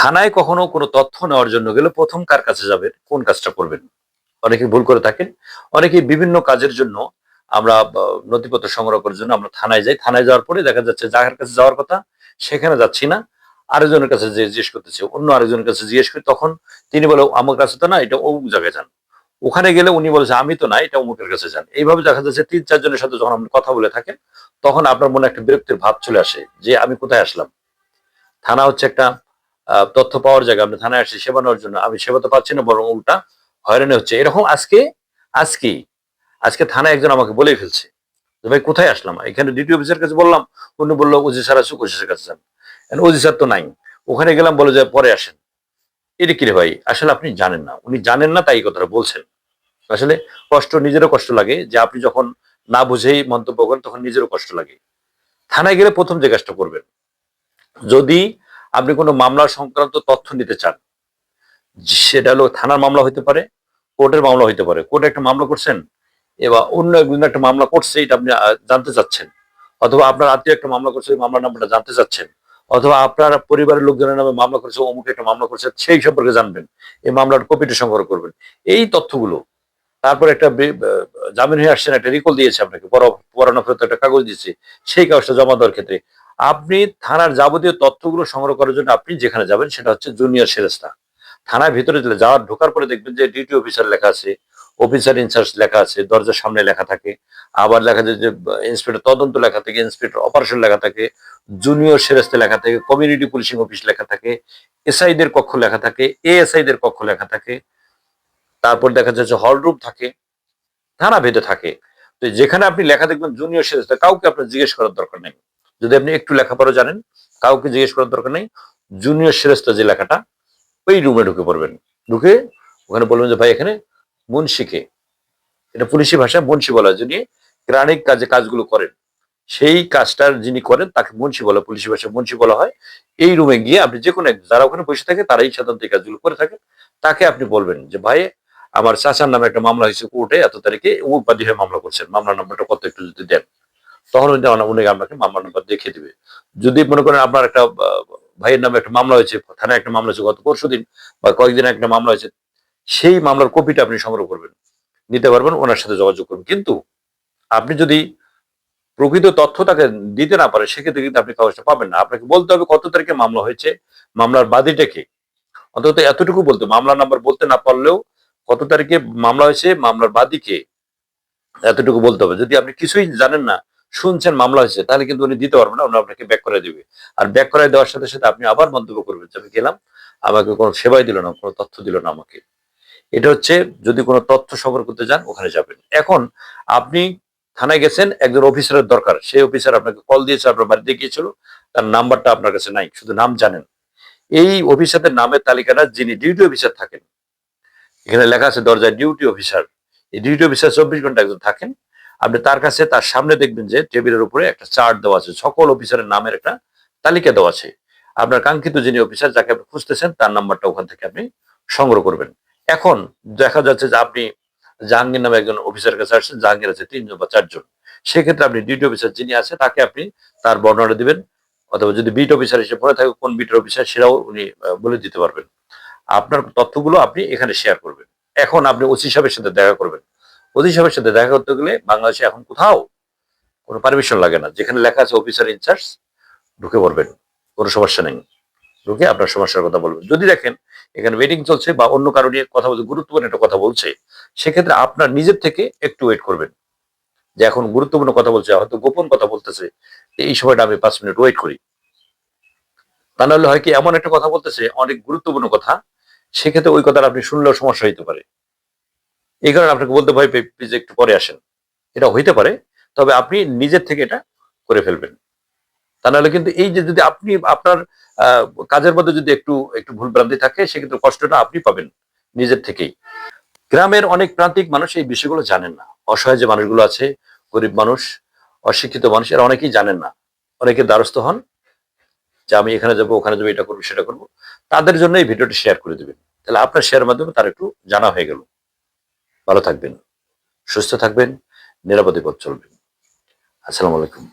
থানায় কখনো কোনো তথ্য নেওয়ার জন্য গেলে প্রথম কার কাছে যাবেন? কোন কাজটা করবেন? অনেকে ভুল করে থাকেন। অনেকে বিভিন্ন কাজের জন্য আমরা নথিপত্র সংগ্রহ করার জন্য আমরা থানায় যাই। থানায় যাওয়ার পরে দেখা যাচ্ছে যার কাছে যাওয়ার কথা, সেখানে যাচ্ছি না। আরেকজনের কাছে যে জিজ্ঞেস করতেছে, অন্য আরেকজনের কাছে জিজ্ঞেস করি, তখন তিনি বলে, আমার কাছে তো না, এটা অমুক জায়গায় যান। ওখানে গেলে উনি বলেছে, আমি তো না, এটা অমুকের কাছে যান। এইভাবে দেখা যাচ্ছে তিন, চারজনের সাথে যখন আপনি কথা বলে থাকেন, তখন আপনার মনে একটা বিরক্তির ভাব চলে আসে যে, আমি কোথায় আসলাম? থানা হচ্ছে একটা তথ্য পাওয়ার জায়গা আপনি থানায় আসছি সেবা নেওয়ার জন্য। আমি সেবা তো পাচ্ছি না, বরং উল্টা হয়রানি হচ্ছে। এরকম আজকে আজকে আজকে থানায় একজন আমাকে বলেই ফেলছে যে, ভাই, কোথায় আসলাম? এখানে ডিটি অফিসের কাছে বললাম, উনি বলল, ওজি স্যার আছে ওজি কাছে যান। ওজি স্যার তো নাই। ওখানে গেলাম, বলে যে, পরে আসেন। এটা কি রে ভাই? আসলে আপনি জানেন না। উনি জানেন না, তাই কথাটা বলছেন। আসলে কষ্ট, নিজেরও কষ্ট লাগে যে, আপনি যখন না বুঝেই মন্তব্য করেন, তখন নিজেরও কষ্ট লাগে। থানায় গেলে প্রথম যে কাজটা করবেন, যদি আপনি কোনো মামলা সংক্রান্ত তথ্য নিতে চান, সেটা হলো থানার মামলা হইতে পারে, কোর্টের মামলা হইতে পারে। কোর্টে একটা মামলা করছেন, এবার অন্য একজন একটা মামলা করছে, এটা আপনি জানতে চাচ্ছেন। অথবা আপনার আত্মীয় একটা মামলা করছে, ওই মামলার নাম্বারটা জানতে চাচ্ছেন। অথবা আপনার পরিবারের লোকজনের নামে মামলা করছে, অমুক একটা মামলা করছে, সেই সম্পর্কে জানবেন। এই মামলার কপিটি সংগ্রহ করবেন। এই তথ্যগুলো, তারপর একটা জামিন হয়ে আসছেন একটা রিকল দিয়েছে আপনাকে পড়ানো ফেরত একটা কাগজ দিয়েছে, সেই কাগজটা জমা দেওয়ার ক্ষেত্রে। আপনি থানার যাবতীয় তথ্যগুলো সংগ্রহ করার জন্য আপনি যেখানে যাবেন সেটা হচ্ছে জুনিয়র সেরেস্তা। থানার ভিতরে যাওয়ার, ঢোকার পরে দেখবেন যে ডিউটি অফিসার লেখা আছে, অফিসার ইনচার্জ লেখা আছে, দরজার সামনে লেখা থাকে, আবার লেখা যায় যে ইন্সপেক্টর তদন্ত লেখা থাকে ইন্সপেক্টর অপারেশন লেখা থাকে জুনিয়র সেরেস্তে লেখা থাকে কমিউনিটি পুলিশিং অফিস লেখা থাকে এসআই দের কক্ষ লেখা থাকে এএসআই দের কক্ষ লেখা থাকে, তারপর দেখা যাচ্ছে হল রুম থাকে, থানা ভেদে থাকে। তো যেখানে আপনি লেখা দেখবেন জুনিয়র সেরেস্তা, কাউকে আপনার জিজ্ঞেস করার দরকার নেই। যদি আপনি একটু লেখাপড়া জানেন, কাউকে জিজ্ঞেস করার দরকার নেই জুনিয়র শ্রেষ্ঠ যে লেখাটা, ওই রুমে ঢুকে পড়বেন। ঢুকে ওখানে বলবেন যে, ভাই, এখানে মুন্সিকে এটা পুলিশি ভাষায় মুন্সি বলা যিনি গ্রানিক কাজে কাজগুলো করেন। সেই কাজটার যিনি করেন, তাকে মুন্সি বলা, পুলিশি ভাষায় মুন্সি বলা হয়। এই রুমে গিয়ে আপনি যে কোনো যারা ওখানে বসে থাকে, তারাই সাধারণত এই কাজগুলো করে থাকে তাকে আপনি বলবেন যে, ভাই, আমার চাচার নামে একটা মামলা হয়েছে কোর্টে, এত তারিখে বাদী হয়ে মামলা করছেন। মামলা নাম্বারটা কত একটু যদি দেন। তখন উনি উনি আপনাকে মামলা নাম্বার দেখিয়ে দিবে। যদি মনে করেন আপনার একটা ভাইয়ের নামে একটা মামলা হয়েছে, থানায় একটা মামলা হয়েছে গত পরশু দিন বা কয়েকদিন একটা মামলা হয়েছে, সেই মামলার কপিটা আপনি সংগ্রহ করবেন, নিতে পারবেন, ওনার সাথে যোগাযোগ করবেন কিন্তু আপনি যদি প্রকৃত তথ্য তাকে দিতে না পারে সেক্ষেত্রে কিন্তু আপনি কাগজটা পাবেন না। আপনাকে বলতে হবে কত তারিখে মামলা হয়েছে, মামলার বাদীটা কে? অন্তত এতটুকু বলতে মামলার নাম্বার বলতে না পারলেও কত তারিখে মামলা হয়েছে, মামলার বাদী কে? এতটুকু বলতে হবে। যদি আপনি কিছুই জানেন না শুনছেন মামলা হয়েছে, তাহলে কিন্তু উনি দিতে পারবেন না, উনি আপনাকে ব্যাক করে দিবে। আর ব্যাক করে দেওয়ার সাথে সাথে আপনি আবার মন্তব্য করবেন যে, আমি গেলাম, আমাকে কোনো সেবাই দিল না, কোনো তথ্য দিল না আমাকে। এটা হচ্ছে, যদি কোনো তথ্য সংগ্রহ করতে যান, ওখানে যাবেন। এখন আপনি থানায় গেছেন, একজন অফিসারের দরকার, সেই অফিসার আপনাকে কল দিয়েছে, আপনার বাড়িতে গিয়েছিল, তার নাম্বারটা আপনার কাছে নাই, শুধু নাম জানেন। এই অফিসারদের নামের তালিকাটা যিনি ডিউটি অফিসার থাকেন, এখানে লেখা আছে দরজায় ডিউটি অফিসার এই ডিউটি অফিসার চব্বিশ ঘণ্টা একজন থাকেন আপনি তার কাছে, তার সামনে দেখবেন যে টেবিলের উপরে একটা চার্ট দেওয়া আছে। সকল অফিসারের নামের একটা তালিকা দেওয়া আছে। আপনার কাঙ্ক্ষিত যিনি অফিসার, যাকে আপনি খুঁজতেছেন, তার নাম্বারটা ওখান থেকে আপনি সংগ্রহ করবেন। এখন দেখা যাচ্ছে যে আপনি জাহাঙ্গীর নামে একজন অফিসার কাছে আসছেন, জাহাঙ্গীর আছে তিনজন বা চারজন। সেক্ষেত্রে আপনি ডিউটি অফিসার যিনি আছে, তাকে আপনি তার বর্ণনা দিবেন, অথবা যদি বিট অফিসার হিসেবে পড়ে থাকে, কোন বিটের অফিসার, সেটাও উনি বলে দিতে পারবেন। আপনার তথ্যগুলো আপনি এখানে শেয়ার করবেন। এখন আপনি ওসি সাহেবের সাথে দেখা করবেন। সাহেবের সাথে দেখা করতে গেলে বাংলাদেশে এখন কোথাও কোনো পারমিশন লাগে না। যেখানে লেখা আছে অফিসার ইনচার্জ ঢুকে পড়বেন, কোনো সমস্যা নেই। ঢুকে আপনার সমস্যার কথা বলবেন। যদি দেখেন এখানে ওয়েটিং চলছে বা অন্য কারও নিয়ে কথা বলছে, গুরুত্বপূর্ণ একটা কথা বলছে, সেক্ষেত্রে আপনার নিজের থেকে একটু ওয়েট করবেন। যে এখন গুরুত্বপূর্ণ কথা বলছে, হয়তো গোপন কথা বলতেছে এই সময়টা আমি পাঁচ মিনিট ওয়েট করি। তা নাহলে হয় কি, এমন একটা কথা বলতেছে, অনেক গুরুত্বপূর্ণ কথা, সেক্ষেত্রে ওই কথাটা আপনি শুনলেও সমস্যা হইতে পারে। এই কারণে আপনাকে বলতে ভয় প্লিজ একটু পরে আসেন। এটা হইতে পারে, তবে আপনি নিজের থেকে এটা করে ফেলবেন। তা নাহলে কিন্তু এই যে যদি আপনি, আপনার কাজের মধ্যে যদি একটু একটু ভুল ভ্রান্তি থাকে, সেক্ষেত্রে কষ্টটা আপনি পাবেন নিজের থেকেই। গ্রামের অনেক প্রান্তিক মানুষ এই বিষয়গুলো জানেন না। অসহায় যে মানুষগুলো আছে, গরিব মানুষ, অশিক্ষিত মানুষ, এরা অনেকেই জানেন না। অনেকে দ্বারস্থ হন, যে আমি এখানে যাব, ওখানে যাব, এটা করব, সেটা করব। তাদের জন্য এই ভিডিওটি শেয়ার করে দেবেন। তাহলে আপনার শেয়ার মাধ্যমে তার একটু জানা হয়ে গেল। ভালো থাকবেন সুস্থ থাকবেন নিরাপদে পথ চলবেন। আসসালামু আলাইকুম।